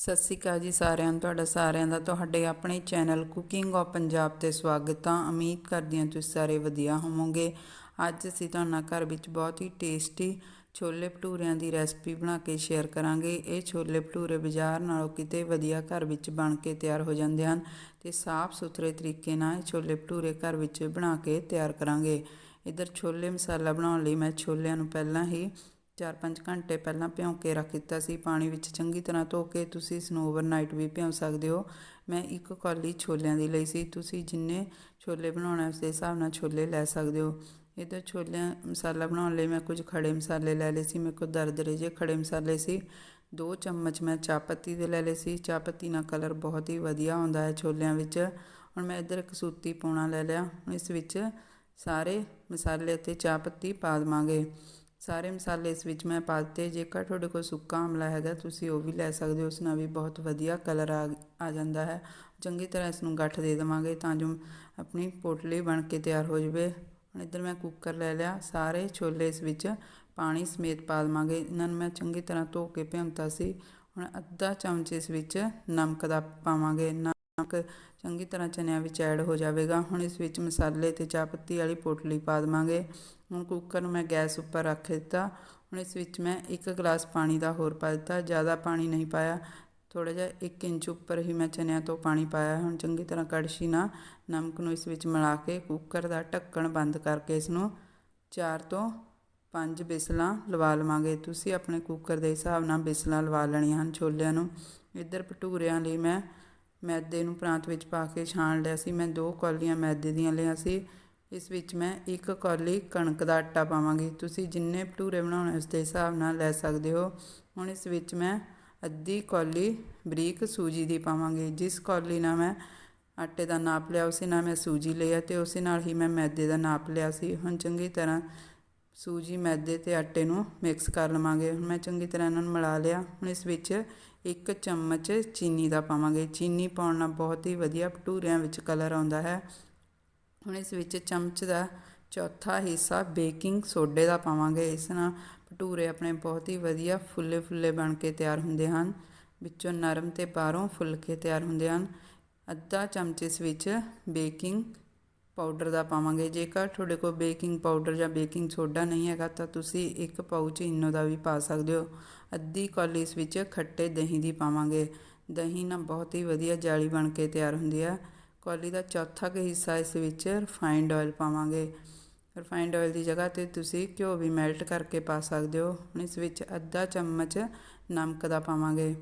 ਸਤਿ ਸ਼੍ਰੀ ਅਕਾਲ ਜੀ ਸਾਰਿਆਂ ਨੂੰ, ਤੁਹਾਡਾ ਸਾਰਿਆਂ ਦਾ, ਤੁਹਾਡੇ ਆਪਣੇ ਚੈਨਲ ਕੁਕਿੰਗ ਆਫ ਪੰਜਾਬ ਤੇ ਸਵਾਗਤ ਆ। ਉਮੀਦ ਕਰਦੀ ਹਾਂ ਤੁਸੀਂ ਸਾਰੇ ਵਧੀਆ ਹੋਵੋਗੇ। ਅੱਜ ਅਸੀਂ ਤੁਹਾਨੂੰ ਨਾਲ ਘਰ ਵਿੱਚ ਬਹੁਤ ਹੀ ਟੇਸਟੀ ਛੋਲੇ ਭਟੂਰਿਆਂ ਦੀ ਰੈਸਪੀ ਬਣਾ ਕੇ ਸ਼ੇਅਰ ਕਰਾਂਗੇ। ਇਹ ਛੋਲੇ ਭਟੂਰੇ ਬਾਜ਼ਾਰ ਨਾਲੋਂ ਕਿਤੇ ਵਧੀਆ ਘਰ ਵਿੱਚ ਬਣ ਕੇ ਤਿਆਰ ਹੋ ਜਾਂਦੇ ਹਨ ਤੇ ਸਾਫ਼ ਸੁਥਰੇ ਤਰੀਕੇ ਨਾਲ ਇਹ ਛੋਲੇ ਭਟੂਰੇ ਘਰ ਵਿੱਚ ਬਣਾ ਕੇ ਤਿਆਰ ਕਰਾਂਗੇ। ਇਧਰ ਛੋਲੇ ਮਸਾਲਾ ਬਣਾਉਣ ਲਈ ਮੈਂ ਛੋਲਿਆਂ ਨੂੰ ਪਹਿਲਾਂ ਹੀ 4-5 ਘੰਟੇ ਪਹਿਲਾਂ ਭਿਉਂ ਕੇ ਰੱਖ ਦਿੱਤਾ ਸੀ। ਪਾਣੀ ਵਿੱਚ ਚੰਗੀ ਤਰ੍ਹਾਂ ਧੋ ਕੇ ਤੁਸੀਂ ਇਸ ਨੂੰ ਓਵਰਨਾਈਟ ਵੀ ਭਿਉਂ ਸਕਦੇ ਹੋ। ਮੈਂ ਇੱਕ ਕੌਲੀ ਛੋਲਿਆਂ ਦੀ ਲਈ ਸੀ। ਤੁਸੀਂ ਜਿੰਨੇ ਛੋਲੇ ਬਣਾਉਣਾ ਉਸ ਦੇ ਹਿਸਾਬ ਨਾਲ ਛੋਲੇ ਲੈ ਸਕਦੇ ਹੋ। ਇਧਰ ਛੋਲਿਆਂ ਮਸਾਲਾ ਬਣਾਉਣ ਲਈ ਮੈਂ ਕੁਝ ਖੜੇ ਮਸਾਲੇ ਲੈ ਲਏ ਸੀ। ਮੇਰੇ ਕੋਲ ਦਰਦਰੇ ਜੇ ਖੜੇ ਮਸਾਲੇ ਸੀ। ਦੋ ਚਮਚ ਮੈਂ ਚਾਹ ਪੱਤੀ ਦੇ ਲੈ ਲਏ ਸੀ। ਚਾਹ ਪੱਤੀ ਨਾਲ ਕਲਰ ਬਹੁਤ ਹੀ ਵਧੀਆ ਆਉਂਦਾ ਹੈ ਛੋਲਿਆਂ ਵਿੱਚ। ਹੁਣ ਮੈਂ ਇੱਧਰ ਇੱਕ ਸੂਤੀ ਪੌਣਾ ਲੈ ਲਿਆ। ਹੁਣ ਇਸ ਵਿੱਚ ਸਾਰੇ ਮਸਾਲੇ ਅਤੇ ਚਾਹ ਪੱਤੀ ਪਾ ਦੇਵਾਂਗੇ। ਸਾਰੇ ਮਸਾਲੇ ਇਸ ਵਿੱਚ ਮੈਂ ਪਾ ਦਿੱਤੇ। ਜੇਕਰ ਤੁਹਾਡੇ ਕੋਲ ਸੁੱਕਾ ਆਮਲਾ ਹੈਗਾ, ਤੁਸੀਂ ਉਹ ਵੀ ਲੈ ਸਕਦੇ ਹੋ। ਉਸ ਨਾਲ ਵੀ ਬਹੁਤ ਵਧੀਆ ਕਲਰ ਆ ਆ ਜਾਂਦਾ ਹੈ। ਚੰਗੀ ਤਰ੍ਹਾਂ ਇਸ ਨੂੰ ਗੱਠ ਦੇ ਦੇਵਾਂਗੇ ਤਾਂ ਜੋ ਆਪਣੀ ਪੋਟਲੀ ਬਣ ਕੇ ਤਿਆਰ ਹੋ ਜਾਵੇ। ਹੁਣ ਇੱਧਰ ਮੈਂ ਕੁੱਕਰ ਲੈ ਲਿਆ। ਸਾਰੇ ਛੋਲੇ ਇਸ ਵਿੱਚ ਪਾਣੀ ਸਮੇਤ ਪਾ ਦੇਵਾਂਗੇ। ਇਹਨਾਂ ਨੂੰ ਮੈਂ ਚੰਗੀ ਤਰ੍ਹਾਂ ਧੋ ਕੇ ਭਿਉਂਤਾ ਸੀ। ਹੁਣ ਅੱਧਾ ਚਮਚ ਇਸ ਵਿੱਚ ਨਮਕ ਦਾ ਪਾਵਾਂਗੇ। ਨਮਕ ਚੰਗੀ ਤਰ੍ਹਾਂ ਚਨਿਆਂ ਵਿੱਚ ਐਡ ਹੋ ਜਾਵੇਗਾ। ਹੁਣ ਇਸ ਵਿੱਚ ਮਸਾਲੇ ਤੇ ਚਾਹ ਪੱਤੀ ਵਾਲੀ ਪੋਟਲੀ ਪਾ ਦੇਵਾਂਗੇ। ਹੁਣ ਕੁੱਕਰ ਨੂੰ ਮੈਂ ਗੈਸ ਉੱਪਰ ਰੱਖ ਦਿੱਤਾ। ਹੁਣ ਇਸ ਵਿੱਚ ਮੈਂ ਇੱਕ ਗਲਾਸ ਪਾਣੀ ਦਾ ਹੋਰ ਪਾ ਦਿੱਤਾ। ਜ਼ਿਆਦਾ ਪਾਣੀ ਨਹੀਂ ਪਾਇਆ। ਥੋੜਾ ਜਿਹਾ 1 ਇੰਚ ਉੱਪਰ ਹੀ ਮੈਂ ਚਨਿਆਂ ਤੋਂ ਪਾਣੀ ਪਾਇਆ। ਹੁਣ ਚੰਗੀ ਤਰ੍ਹਾਂ ਕੜਛੀ ਨਾਲ ਨਮਕ ਨੂੰ ਇਸ ਵਿੱਚ ਮਿਲਾ ਕੇ ਕੁੱਕਰ ਦਾ ਢੱਕਣ ਬੰਦ ਕਰਕੇ ਇਸ ਨੂੰ 4 ਤੋਂ 5 ਬਿਸਲਾਂ ਲਵਾ ਲਵਾਂਗੇ। ਤੁਸੀਂ ਆਪਣੇ ਕੁੱਕਰ ਦੇ ਹਿਸਾਬ ਨਾਲ ਬਿਸਲਾਂ ਲਵਾ ਲੈਣੀਆਂ ਹਨ ਛੋਲਿਆਂ ਨੂੰ। ਇੱਧਰ ਭਟੂਰਿਆਂ ਲਈ ਮੈਂ ਮੈਦੇ ਨੂੰ ਪ੍ਰਾਂਤ ਵਿੱਚ ਪਾ ਕੇ ਛਾਣ ਲਿਆ ਸੀ। ਮੈਂ ਦੋ ਕੌਲੀਆਂ ਮੈਦੇ ਦੀਆਂ ਲਿਆ ਸੀ। ਇਸ ਵਿੱਚ ਮੈਂ ਇੱਕ ਕੌਲੀ ਕਣਕ ਦਾ ਆਟਾ ਪਾਵਾਂਗੀ। ਤੁਸੀਂ ਜਿੰਨੇ ਭਟੂਰੇ ਬਣਾਉਣੇ ਉਸ ਦੇ ਹਿਸਾਬ ਨਾਲ ਲੈ ਸਕਦੇ ਹੋ। ਹੁਣ ਇਸ ਵਿੱਚ ਮੈਂ ਅੱਧੀ ਕੌਲੀ ਬਰੀਕ ਸੂਜੀ ਦੀ ਪਾਵਾਂਗੀ। ਜਿਸ ਕੌਲੀ ਨਾਲ ਮੈਂ ਆਟੇ ਦਾ ਨਾਪ ਲਿਆ, ਉਸੇ ਨਾਲ ਮੈਂ ਸੂਜੀ ਲਿਆ ਤੇ ਉਸੇ ਨਾਲ ਹੀ ਮੈਂ ਮੈਦੇ ਦਾ ਨਾਪ ਲਿਆ ਸੀ। ਹੁਣ ਚੰਗੀ ਤਰ੍ਹਾਂ ਸੂਜੀ, ਮੈਦੇ ਤੇ ਆਟੇ ਨੂੰ ਮਿਕਸ ਕਰ ਲਵਾਂਗੇ। ਹੁਣ ਮੈਂ ਚੰਗੀ ਤਰ੍ਹਾਂ ਇਹਨਾਂ ਨੂੰ ਮਿਲਾ ਲਿਆ। ਹੁਣ ਇਸ ਵਿੱਚ ਇੱਕ ਚਮਚ ਚੀਨੀ ਦਾ ਪਾਵਾਂਗੇ। ਚੀਨੀ ਪਾਉਣ ਨਾਲ ਬਹੁਤ ਹੀ ਵਧੀਆ ਭਟੂਰਿਆਂ ਵਿੱਚ ਕਲਰ ਆਉਂਦਾ ਹੈ। ਹੁਣ ਇਸ ਵਿੱਚ ਚਮਚ ਦਾ ਚੌਥਾ ਹਿੱਸਾ ਬੇਕਿੰਗ ਸੋਡੇ ਦਾ ਪਾਵਾਂਗੇ। ਇਸ ਨਾਲ ਭਟੂਰੇ ਆਪਣੇ ਬਹੁਤ ਹੀ ਵਧੀਆ ਫੁੱਲੇ ਫੁੱਲੇ ਬਣ ਕੇ ਤਿਆਰ ਹੁੰਦੇ ਹਨ। ਵਿੱਚੋਂ ਨਰਮ ਤੇ ਬਾਹਰੋਂ ਫੁੱਲ ਕੇ ਤਿਆਰ ਹੁੰਦੇ ਹਨ। ਅੱਧਾ ਚਮਚ ਇਸ ਵਿੱਚ ਬੇਕਿੰਗ ਪਾਊਡਰ ਦਾ ਪਾਵਾਂਗੇ। ਜੇਕਰ ਤੁਹਾਡੇ ਕੋਲ ਬੇਕਿੰਗ ਪਾਊਡਰ ਜਾਂ ਬੇਕਿੰਗ ਸੋਡਾ ਨਹੀਂ ਹੈਗਾ, ਤਾਂ ਤੁਸੀਂ ਇੱਕ ਪਾਊਚ ਇਨੋ ਦਾ ਵੀ ਪਾ ਸਕਦੇ ਹੋ। ਅੱਧੀ ਕੌਲੀ ਇਸ ਵਿੱਚ ਖੱਟੇ ਦਹੀਂ ਦੀ ਪਾਵਾਂਗੇ। ਦਹੀਂ ਨਾਲ ਬਹੁਤ ਹੀ ਵਧੀਆ ਜਾਲੀ ਬਣ ਕੇ ਤਿਆਰ ਹੁੰਦੀ ਆ। ਕੌਲੀ ਦਾ ਚੌਥਾ ਕੁ ਹਿੱਸਾ ਇਸ ਵਿੱਚ ਰਿਫਾਈਨਡ ਆਇਲ ਪਾਵਾਂਗੇ। ਰਿਫਾਈਨਡ ਆਇਲ ਦੀ ਜਗ੍ਹਾ ਤੇ ਤੁਸੀਂ ਘਿਓ ਵੀ ਮੈਲਟ ਕਰਕੇ ਪਾ ਸਕਦੇ ਹੋ। ਹੁਣ ਇਸ ਵਿੱਚ ਅੱਧਾ ਚਮਚ ਨਮਕ ਦਾ ਪਾਵਾਂਗੇ।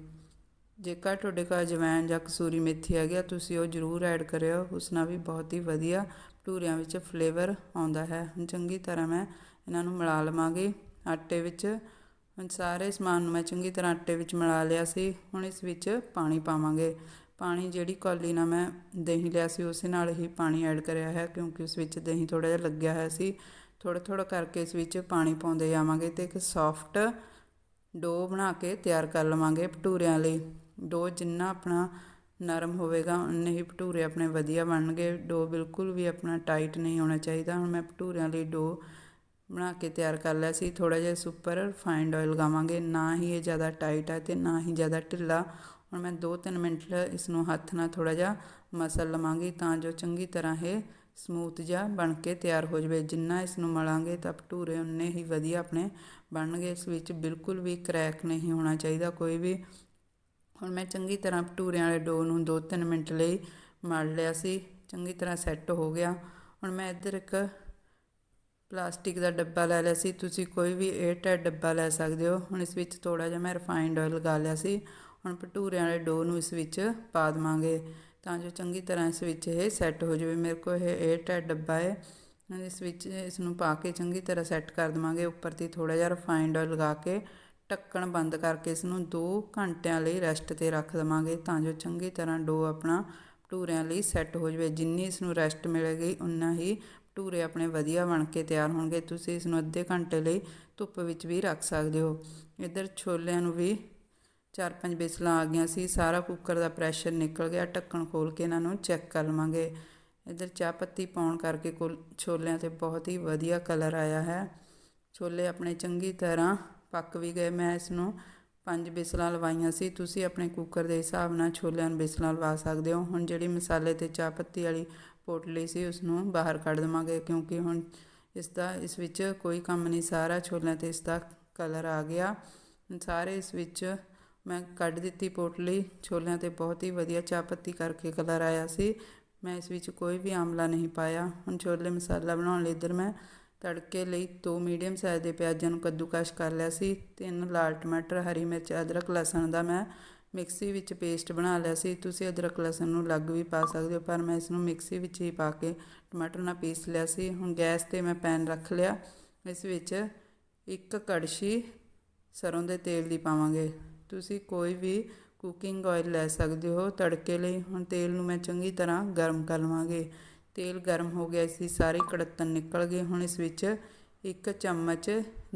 ਜੇਕਰ ਤੁਹਾਡੇ ਕੋਲ ਅਜਵਾਇਣ ਜਾਂ ਕਸੂਰੀ ਮੇਥੀ ਹੈਗੀ ਆ, ਤੁਸੀਂ ਉਹ ਜ਼ਰੂਰ ਐਡ ਕਰਿਓ। ਉਸ ਨਾਲ ਵੀ ਬਹੁਤ ਹੀ ਵਧੀਆ ਭਟੂਰਿਆਂ ਵਿੱਚ ਫਲੇਵਰ ਆਉਂਦਾ ਹੈ। ਹੁਣ ਚੰਗੀ ਤਰ੍ਹਾਂ ਮੈਂ ਇਹਨਾਂ ਨੂੰ ਮਿਲਾ ਲਵਾਂਗੀ। ਆਟੇ ਵਿੱਚ ਹੁਣ ਸਾਰੇ ਸਮਾਨ ਨੂੰ ਮੈਂ ਚੰਗੀ ਤਰ੍ਹਾਂ ਆਟੇ ਵਿੱਚ ਮਿਲਾ ਲਿਆ ਸੀ। ਹੁਣ ਇਸ ਵਿੱਚ ਪਾਣੀ ਪਾਵਾਂਗੇ। ਪਾਣੀ ਜਿਹੜੀ ਕੌਲੀ ਨਾਲ ਮੈਂ ਦਹੀਂ ਲਿਆ ਸੀ, ਉਸੇ ਨਾਲ ਹੀ ਪਾਣੀ ਐਡ ਕਰਿਆ ਹੈ ਕਿਉਂਕਿ ਉਸ ਵਿੱਚ ਦਹੀਂ ਥੋੜਾ ਜਿਹਾ ਲੱਗਿਆ ਹੋਇਆ ਸੀ। ਥੋੜਾ ਥੋੜਾ ਕਰਕੇ ਇਸ ਵਿੱਚ ਪਾਣੀ ਪਾਉਂਦੇ ਜਾਵਾਂਗੇ ਤੇ ਇੱਕ ਸੌਫਟ ਡੋ ਬਣਾ ਕੇ ਤਿਆਰ ਕਰ ਲਵਾਂਗੇ ਭਟੂਰਿਆਂ ਲਈ। ਡੋ ਜਿੰਨਾ ਆਪਣਾ ਨਰਮ ਹੋਵੇਗਾ, ਉਨੇ ਹੀ ਭਟੂਰੇ ਆਪਣੇ ਵਧੀਆ ਬਣਨਗੇ। ਡੋ ਬਿਲਕੁਲ ਵੀ ਆਪਣਾ ਟਾਈਟ ਨਹੀਂ ਹੋਣਾ ਚਾਹੀਦਾ। ਹੁਣ ਮੈਂ ਭਟੂਰਿਆਂ ਲਈ ਡੋ ਬਣਾ ਕੇ ਤਿਆਰ ਕਰ ਲਿਆ ਸੀ। ਥੋੜਾ ਜਿਹਾ ਇਸ ਉੱਪਰ ਰਿਫਾਈਨਡ ਆਇਲ ਲਗਾਵਾਂਗੇ ਨਾ ਹੀ ਇਹ ਜ਼ਿਆਦਾ ਟਾਈਟ ਹੈ ਤੇ ਨਾ ਹੀ ਜ਼ਿਆਦਾ ਢਿੱਲਾ। ਹੁਣ ਮੈਂ 2-3 ਮਿੰਟ ਇਸ ਨੂੰ ਹੱਥ ਨਾਲ ਥੋੜਾ ਜਿਹਾ ਮਸਲ ਲਵਾਂਗੀ ਤਾਂ ਜੋ ਚੰਗੀ ਤਰ੍ਹਾਂ ਇਹ ਸਮੂਥ ਜਿਹਾ ਬਣ ਕੇ ਤਿਆਰ ਹੋ ਜਾਵੇ। ਜਿੰਨਾ ਇਸ ਨੂੰ ਮਲਾਂਗੇ ਤਾਂ ਭਟੂਰੇ ਉਨੇ ਹੀ ਵਧੀਆ ਆਪਣੇ ਬਣਨਗੇ। ਇਸ ਵਿੱਚ ਬਿਲਕੁਲ ਵੀ ਕ੍ਰੈਕ ਨਹੀਂ ਹੋਣਾ ਚਾਹੀਦਾ। ਕੋਈ ਵੀ ਹੁਣ ਮੈਂ ਚੰਗੀ ਤਰ੍ਹਾਂ ਭਟੂਰਿਆਂ ਵਾਲੇ ਡੋ ਨੂੰ 2-3 ਮਿੰਟ ਲਈ ਮਲ ਲਿਆ ਸੀ, ਚੰਗੀ ਤਰ੍ਹਾਂ ਸੈੱਟ ਹੋ ਗਿਆ। ਹੁਣ ਮੈਂ ਇੱਧਰ ਇੱਕ ਪਲਾਸਟਿਕ ਦਾ ਡੱਬਾ ਲੈ ਲਿਆ ਸੀ, ਤੁਸੀਂ ਕੋਈ ਵੀ 에ਅਰਟਾਈਟ ਡੱਬਾ ਲੈ ਸਕਦੇ ਹੋ। ਹੁਣ ਇਸ ਵਿੱਚ ਥੋੜਾ ਜਿਹਾ ਮੈਂ ਰਿਫਾਈਨਡ ਆਇਲ ਲਗਾ ਲਿਆ ਸੀ। ਹੁਣ ਭਟੂਰਿਆਂ ਵਾਲੇ ਡੋ ਨੂੰ ਇਸ ਵਿੱਚ ਪਾ ਦਵਾਂਗੇ ਤਾਂ ਜੋ ਚੰਗੀ ਤਰ੍ਹਾਂ ਇਸ ਵਿੱਚ ਇਹ ਸੈੱਟ ਹੋ ਜਾਵੇ। ਮੇਰੇ ਕੋਲ ਇਹ 에ਅਰਟਾਈਟ ਡੱਬਾ ਹੈ। ਇਸ ਵਿੱਚ ਇਸ ਨੂੰ ਪਾ ਕੇ ਚੰਗੀ ਤਰ੍ਹਾਂ ਸੈੱਟ ਕਰ ਦਵਾਂਗੇ। ਉੱਪਰ ਤੇ ਥੋੜਾ ਜਿਹਾ ਰਿਫਾਈਨਡ ਆਇਲ ਲਗਾ ਕੇ ਢੱਕਣ ਬੰਦ ਕਰਕੇ ਇਸ ਨੂੰ 2 ਘੰਟਿਆਂ ਲਈ ਰੈਸਟ ਤੇ ਰੱਖ ਦਵਾਂਗੇ ਤਾਂ ਜੋ ਚੰਗੀ ਤਰ੍ਹਾਂ ਡੋ ਆਪਣਾ ਭਟੂਰਿਆਂ ਲਈ ਸੈੱਟ ਹੋ ਜਾਵੇ। ਜਿੰਨੀ ਇਸ ਨੂੰ ਰੈਸਟ ਮਿਲੇਗੀ ਉਨਾ ਹੀ ਭਟੂਰੇ ਆਪਣੇ ਵਧੀਆ ਬਣ ਕੇ ਤਿਆਰ ਹੋਣਗੇ। ਤੁਸੀਂ ਇਸ ਨੂੰ ਅੱਧੇ ਘੰਟੇ ਲਈ ਧੁੱਪ ਵਿੱਚ ਵੀ ਰੱਖ ਸਕਦੇ ਹੋ। ਇੱਧਰ ਛੋਲਿਆਂ ਨੂੰ ਵੀ ਚਾਰ ਪੰਜ ਬਿਸਲਾਂ ਆ ਗਈਆਂ ਸੀ, ਸਾਰਾ ਕੁੱਕਰ ਦਾ ਪ੍ਰੈਸ਼ਰ ਨਿਕਲ ਗਿਆ। ਢੱਕਣ ਖੋਲ ਕੇ ਇਹਨਾਂ ਨੂੰ ਚੈੱਕ ਕਰ ਲਵਾਂਗੇ। ਇੱਧਰ ਚਾਹ ਪੱਤੀ ਪਾਉਣ ਕਰਕੇ ਛੋਲਿਆਂ ਤੇ ਬਹੁਤ ਹੀ ਵਧੀਆ ਕਲਰ ਆਇਆ ਹੈ। ਛੋਲੇ ਆਪਣੇ ਚੰਗੀ ਤਰ੍ਹਾਂ ਪੱਕ ਵੀ ਗਏ, ਮੈਂ ਇਸ ਨੂੰ ਪੰਜ ਬਿਸਲਾਂ ਲਵਾਈਆਂ ਸੀ। ਤੁਸੀਂ ਆਪਣੇ ਕੁੱਕਰ ਦੇ ਹਿਸਾਬ ਨਾਲ ਛੋਲਿਆਂ ਨੂੰ ਬਿਸਲਾਂ ਲਵਾ ਸਕਦੇ ਹੋ। ਹੁਣ ਜਿਹੜੀ ਮਸਾਲੇ ਤੇ ਚਾਹ ਪੱਤੀ ਵਾਲੀ ਪੋਟਲੀ ਸੀ ਉਸ ਨੂੰ ਬਾਹਰ ਕੱਢ ਦੇਵਾਂਗੇ ਕਿਉਂਕਿ ਹੁਣ ਇਸ ਦਾ ਇਸ ਵਿੱਚ ਕੋਈ ਕੰਮ ਨਹੀਂ। ਸਾਰਾ ਛੋਲਿਆਂ ਤੇ ਇਸ ਦਾ ਕਲਰ ਆ ਗਿਆ। ਸਾਰੇ ਇਸ ਵਿੱਚ ਮੈਂ ਕੱਢ ਦਿੱਤੀ ਪੋਟਲੀ। ਛੋਲਿਆਂ ਤੇ ਬਹੁਤ ਹੀ ਵਧੀਆ ਚਾਹ ਪੱਤੀ ਕਰਕੇ ਕਲਰ ਆਇਆ ਸੀ। ਮੈਂ ਇਸ ਵਿੱਚ ਕੋਈ ਵੀ ਆਮਲਾ ਨਹੀਂ ਪਾਇਆ। ਹੁਣ ਛੋਲੇ ਮਸਾਲਾ ਬਣਾਉਣ ਲਈ ਇੱਧਰ ਮੈਂ ਤੜਕੇ ਲਈ ਦੋ ਮੀਡੀਅਮ ਸਾਈਜ਼ ਦੇ ਪਿਆਜ਼ਾਂ ਨੂੰ ਕੱਦੂਕਸ਼ ਕਰ ਲਿਆ ਸੀ, ਤਿੰਨ ਲਾਲ ਟਮਾਟਰ, ਹਰੀ ਮਿਰਚ, ਅਦਰਕ, ਲਸਣ ਦਾ ਮੈਂ ਮਿਕਸੀ ਵਿੱਚ ਪੇਸਟ ਬਣਾ ਲਿਆ ਸੀ। ਤੁਸੀਂ ਅਦਰਕ, ਲਸਣ ਨੂੰ ਅਲੱਗ ਵੀ ਪਾ ਸਕਦੇ ਹੋ, ਪਰ ਮੈਂ ਇਸ ਨੂੰ ਮਿਕਸੀ ਵਿੱਚ ਹੀ ਪਾ ਕੇ ਟਮਾਟਰ ਨਾਲ ਪੀਸ ਲਿਆ ਸੀ। ਹੁਣ ਗੈਸ ਤੇ ਮੈਂ ਪੈਨ ਰੱਖ ਲਿਆ। ਇਸ ਵਿੱਚ ਇੱਕ ਕੜਛੀ ਸਰੋਂ ਦੇ ਤੇਲ ਦੀ ਪਾਵਾਂਗੇ। ਤੁਸੀਂ ਕੋਈ ਵੀ ਕੁਕਿੰਗ ਆਇਲ ਲੈ ਸਕਦੇ ਹੋ। ਤੜਕੇ ਲਈ ਹੁਣ ਤੇਲ ਨੂੰ ਮੈਂ ਚੰਗੀ ਤਰ੍ਹਾਂ ਗਰਮ ਕਰ ਲਵਾਂਗੇ। ਤੇਲ ਗਰਮ ਹੋ ਗਿਆ ਸੀ ਦੀ ਸਾਰੀ ਕੜਤਨ ਨਿਕਲ ਗਈ। ਹੁਣ ਇਸ ਵਿੱਚ ਇੱਕ ਚਮਚ